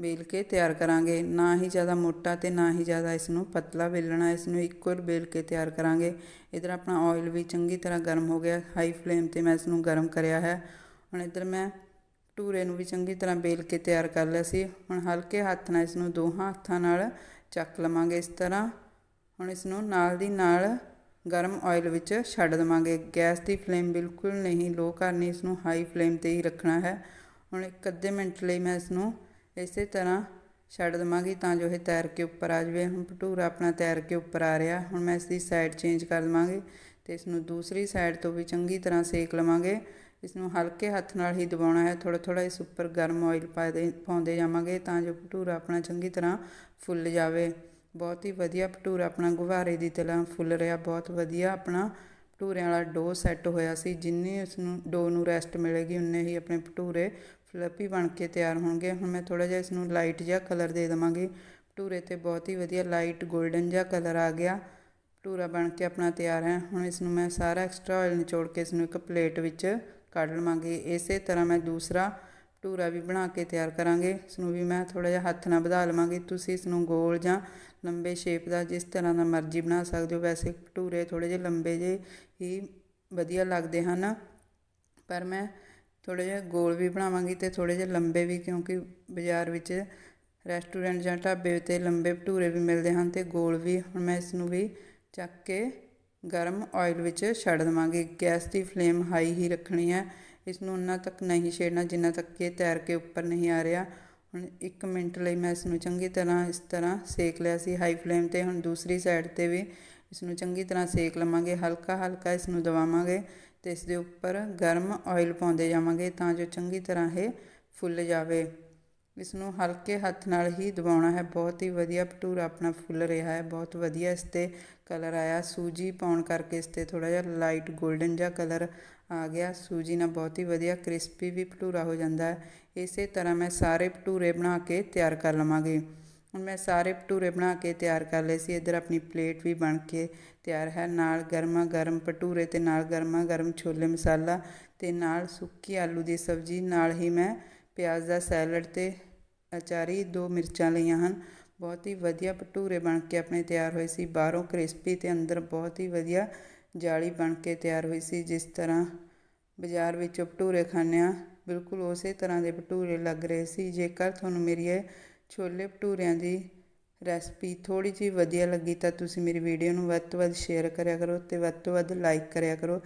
ਵੇਲ ਕੇ ਤਿਆਰ ਕਰਾਂਗੇ। ਨਾ ਹੀ ਜ਼ਿਆਦਾ ਮੋਟਾ ਤੇ ਨਾ ਹੀ ਜ਼ਿਆਦਾ ਇਸ ਨੂੰ ਪਤਲਾ ਵੇਲਣਾ ਇਸ ਨੂੰ ਇਕੁਅਲ ਵੇਲ ਕੇ ਤਿਆਰ ਕਰਾਂਗੇ। ਇਧਰ ਆਪਣਾ ਆਇਲ ਵੀ ਚੰਗੀ ਤਰ੍ਹਾਂ ਗਰਮ ਹੋ ਗਿਆ ਹਾਈ ਫਲੇਮ ਤੇ ਮੈਂ ਇਸ ਨੂੰ ਗਰਮ ਕਰਿਆ ਹੈ। ਹੁਣ ਇਧਰ ਮੈਂ ਟੂਰੇ ਨੂੰ ਵੀ ਚੰਗੀ ਤਰ੍ਹਾਂ ਵੇਲ ਕੇ ਤਿਆਰ ਕਰ ਲਿਆ ਸੀ। ਹੁਣ ਹਲਕੇ ਹੱਥ ਨਾਲ ਇਸ ਨੂੰ ਦੋਹਾਂ ਹੱਥਾਂ ਨਾਲ ਚੱਕ ਲਵਾਂਗੇ ਇਸ ਤਰ੍ਹਾਂ। ਹੁਣ ਇਸ ਨੂੰ ਨਾਲ ਦੀ ਨਾਲ ਗਰਮ ਆਇਲ ਵਿੱਚ ਛੱਡ ਦਵਾਂਗੇ। ਗੈਸ ਦੀ ਫਲੇਮ ਬਿਲਕੁਲ ਨਹੀਂ ਲੋ ਕਰਨੀ ਇਸ ਨੂੰ ਹਾਈ ਫਲੇਮ ਤੇ ਹੀ ਰੱਖਣਾ ਹੈ। ਹੁਣ ਇੱਕ ਅੱਧੇ ਮਿੰਟ ਲਈ ਮੈਂ ਇਸ ਨੂੰ ਇਸੇ ਤਰ੍ਹਾਂ ਛੱਡ ਦਵਾਂਗੀ ਤਾਂ ਜੋ ਇਹ ਤੈਰ ਕੇ ਉੱਪਰ ਆ ਜਾਵੇ। ਹੁਣ ਭਟੂਰਾ ਆਪਣਾ ਤੈਰ ਕੇ ਉੱਪਰ ਆ ਰਿਹਾ। ਹੁਣ ਮੈਂ ਇਸ ਦੀ ਸਾਈਡ ਚੇਂਜ ਕਰ ਦਵਾਂਗੀ ਤੇ ਇਸ ਨੂੰ ਦੂਸਰੀ ਸਾਈਡ ਤੋਂ ਵੀ ਚੰਗੀ ਤਰ੍ਹਾਂ ਸੇਕ ਲਵਾਂਗੇ। ਇਸ ਨੂੰ ਹਲਕੇ ਹੱਥ ਨਾਲ ਹੀ ਦਬਾਉਣਾ ਹੈ। ਥੋੜਾ ਥੋੜਾ ਇਸ ਉੱਪਰ ਗਰਮ ਆਇਲ ਪਾ ਦੇ ਪਾਉਂਦੇ ਜਾਵਾਂਗੇ ਤਾਂ ਜੋ ਭਟੂਰਾ ਆਪਣਾ ਚੰਗੀ ਤਰ੍ਹਾਂ ਫੁੱਲ ਜਾਵੇ। ਬਹੁਤ ਹੀ ਵਧੀਆ ਭਟੂਰਾ ਆਪਣਾ ਗੁਬਾਰੇ ਦੀ ਤਰ੍ਹਾਂ ਫੁੱਲ ਰਿਹਾ। ਬਹੁਤ ਵਧੀਆ ਆਪਣਾ ਭਟੂਰਿਆਂ ਵਾਲਾ ਡੋ ਸੈੱਟ ਹੋਇਆ ਸੀ। ਜਿੰਨੀ ਉਸ ਨੂੰ ਡੋ ਨੂੰ ਰੈਸਟ ਮਿਲੇਗੀ, ਉਨੇ ਹੀ ਆਪਣੇ ਭਟੂਰੇ ਫਲੱਪੀ ਬਣ ਕੇ ਤਿਆਰ ਹੋਣਗੇ। ਹੁਣ ਮੈਂ ਥੋੜਾ ਜਿਹਾ ਇਸ ਨੂੰ ਲਾਈਟ ਜਿਹਾ ਕਲਰ ਦੇ ਦੇਵਾਂਗੀ। ਭਟੂਰੇ ਤੇ ਬਹੁਤ ਹੀ ਵਧੀਆ ਲਾਈਟ 골ਡਨ ਜਿਹਾ ਕਲਰ ਆ ਗਿਆ। ਭਟੂਰਾ ਬਣ ਕੇ ਆਪਣਾ ਤਿਆਰ ਹੈ। ਹੁਣ ਇਸ ਨੂੰ ਮੈਂ ਸਾਰਾ ਐਕਸਟਰਾ ਆਇਲ ਨਿਚੋੜ ਕੇ ਇਸ ਨੂੰ ਇੱਕ ਪਲੇਟ ਵਿੱਚ ਕੱਢ ਲਵਾਂਗੀ। ਇਸੇ ਤਰ੍ਹਾਂ ਮੈਂ ਦੂਸਰਾ ਭਟੂਰਾ ਵੀ ਬਣਾ ਕੇ ਤਿਆਰ ਕਰਾਂਗੇ। ਇਸ ਨੂੰ ਵੀ ਮੈਂ ਥੋੜਾ ਜਿਹਾ ਹੱਥ ਨਾਲ ਵਧਾ ਲਵਾਂਗੀ। ਤੁਸੀਂ ਇਸ ਨੂੰ ਗੋਲ ਜਾਂ ਲੰਬੇ ਸ਼ੇਪ ਦਾ ਜਿਸ ਤਰ੍ਹਾਂ ਦਾ ਮਰਜ਼ੀ ਬਣਾ ਸਕਦੇ ਹੋ। ਵੈਸੇ ਭਟੂਰੇ ਥੋੜੇ ਜਿਹੇ ਲੰਬੇ ਜਿਹੇ ਹੀ ਵਧੀਆ ਲੱਗਦੇ ਹਨ। ਪਰ ਮੈਂ ਥੋੜ੍ਹੇ ਜਿਹੇ ਗੋਲ ਵੀ ਬਣਾਵਾਂਗੀ ਅਤੇ ਥੋੜ੍ਹੇ ਜਿਹੇ ਲੰਬੇ ਵੀ, ਕਿਉਂਕਿ ਬਾਜ਼ਾਰ ਵਿੱਚ ਰੈਸਟੋਰੈਂਟ ਜਾਂ ਢਾਬੇ ਉੱਤੇ ਲੰਬੇ ਭਟੂਰੇ ਵੀ ਮਿਲਦੇ ਹਨ ਅਤੇ ਗੋਲ ਵੀ ਹੁਣ ਮੈਂ ਇਸ ਨੂੰ ਵੀ ਚੱਕ ਕੇ ਗਰਮ ਆਇਲ ਵਿੱਚ ਛੱਡ ਦੇਵਾਂਗੀ। ਗੈਸ ਦੀ ਫਲੇਮ ਹਾਈ ਹੀ ਰੱਖਣੀ ਹੈ। ਇਸ ਨੂੰ ਉਨਾ ਤੱਕ ਨਹੀਂ ਛੇੜਨਾ ਜਿੰਨਾ ਤੱਕ ਕਿ ਤੈਰ ਕੇ ਉੱਪਰ ਨਹੀਂ ਆ ਰਿਹਾ। ਹੁਣ 1 ਮਿੰਟ ਲਈ ਮੈਂ ਇਸ ਨੂੰ ਚੰਗੀ ਤਰ੍ਹਾਂ ਇਸ ਤਰ੍ਹਾਂ ਸੇਕ ਲਿਆ ਸੀ ਹਾਈ ਫਲੇਮ ਤੇ। ਹੁਣ ਦੂਸਰੀ ਸਾਈਡ ਤੇ ਵੀ ਇਸ ਨੂੰ ਚੰਗੀ ਤਰ੍ਹਾਂ ਸੇਕ ਲਵਾਂਗੇ। ਹਲਕਾ ਹਲਕਾ ਇਸ ਨੂੰ ਦਬਾਵਾਂਗੇ। ਤੇ ਇਸ ਦੇ ਉੱਪਰ ਗਰਮ ਆਇਲ ਪਾਉਂਦੇ ਜਾਵਾਂਗੇ ਤਾਂ ਜੋ ਚੰਗੀ ਤਰ੍ਹਾਂ ਇਹ ਫੁੱਲ ਜਾਵੇ। ਇਸ ਨੂੰ ਹਲਕੇ ਹੱਥ ਨਾਲ ਹੀ ਦਬਾਉਣਾ ਹੈ। ਬਹੁਤ ਹੀ ਵਧੀਆ ਭਟੂਰਾ ਆਪਣਾ ਫੁੱਲ ਰਿਹਾ ਹੈ। ਬਹੁਤ ਵਧੀਆ ਇਸ ਤੇ ਕਲਰ ਆਇਆ। ਸੂਜੀ ਪਾਉਣ ਕਰਕੇ ਇਸ ਤੇ ਥੋੜਾ ਜਿਹਾ ਲਾਈਟ 골ਡਨ ਜਿਹਾ ਕਲਰ ਆ ਗਿਆ। ਸੂਜੀ ਨਾਲ ਬਹੁਤ ਹੀ ਵਧੀਆ ਕ੍ਰਿਸਪੀ ਵੀ ਭਟੂਰਾ ਹੋ ਜਾਂਦਾ ਹੈ। ਇਸੇ ਤਰ੍ਹਾਂ ਮੈਂ ਸਾਰੇ ਭਟੂਰੇ ਬਣਾ ਕੇ ਤਿਆਰ ਕਰ ਲਵਾਂਗੀ। ਹੁਣ ਮੈਂ ਸਾਰੇ ਭਟੂਰੇ ਬਣਾ ਕੇ ਤਿਆਰ ਕਰ ਲਏ ਸੀ। ਇੱਧਰ ਆਪਣੀ ਪਲੇਟ ਵੀ ਬਣ ਕੇ ਤਿਆਰ ਹੈ। ਨਾਲ ਗਰਮਾ ਗਰਮ ਭਟੂਰੇ ਤੇ ਨਾਲ ਗਰਮਾ ਗਰਮ ਛੋਲੇ ਮਸਾਲਾ ਤੇ ਨਾਲ ਸੁੱਕੀ ਆਲੂ ਦੀ ਸਬਜ਼ੀ। ਨਾਲ ਹੀ ਮੈਂ ਪਿਆਜ਼ ਦਾ ਸੈਲਡ ਤੇ ਅਚਾਰੀ ਦੋ ਮਿਰਚਾਂ ਲਈਆਂ ਹਨ। ਬਹੁਤ ਹੀ ਵਧੀਆ ਭਟੂਰੇ ਬਣ ਕੇ ਆਪਣੇ ਤਿਆਰ ਹੋਏ ਸੀ। ਬਾਹਰੋਂ ਕ੍ਰਿਸਪੀ ਤੇ ਅੰਦਰ ਬਹੁਤ ਹੀ ਵਧੀਆ ਜਾਲੀ ਬਣ ਕੇ ਤਿਆਰ ਹੋਈ ਸੀ। ਜਿਸ ਤਰ੍ਹਾਂ ਬਾਜ਼ਾਰ ਵਿੱਚੋਂ ਭਟੂਰੇ ਖਾਂਦੇ ਹਾਂ ਬਿਲਕੁਲ ਉਸੇ ਤਰ੍ਹਾਂ ਦੇ ਭਟੂਰੇ ਲੱਗ ਰਹੇ ਸੀ। ਜੇਕਰ ਤੁਹਾਨੂੰ ਮੇਰੀ ਇਹ ਛੋਲੇ ਭਟੂਰਿਆਂ ਦੀ ਰੈਸਪੀ ਥੋੜੀ ਜਿਹੀ ਵਧੀਆ ਲੱਗੀ ਤਾਂ ਤੁਸੀਂ ਮੇਰੀ ਵੀਡੀਓ ਨੂੰ ਵੱਧ ਤੋਂ ਵੱਧ ਸ਼ੇਅਰ ਕਰਿਆ ਕਰੋ ਅਤੇ ਵੱਧ ਤੋਂ ਵੱਧ ਲਾਈਕ ਕਰਿਆ ਕਰੋ।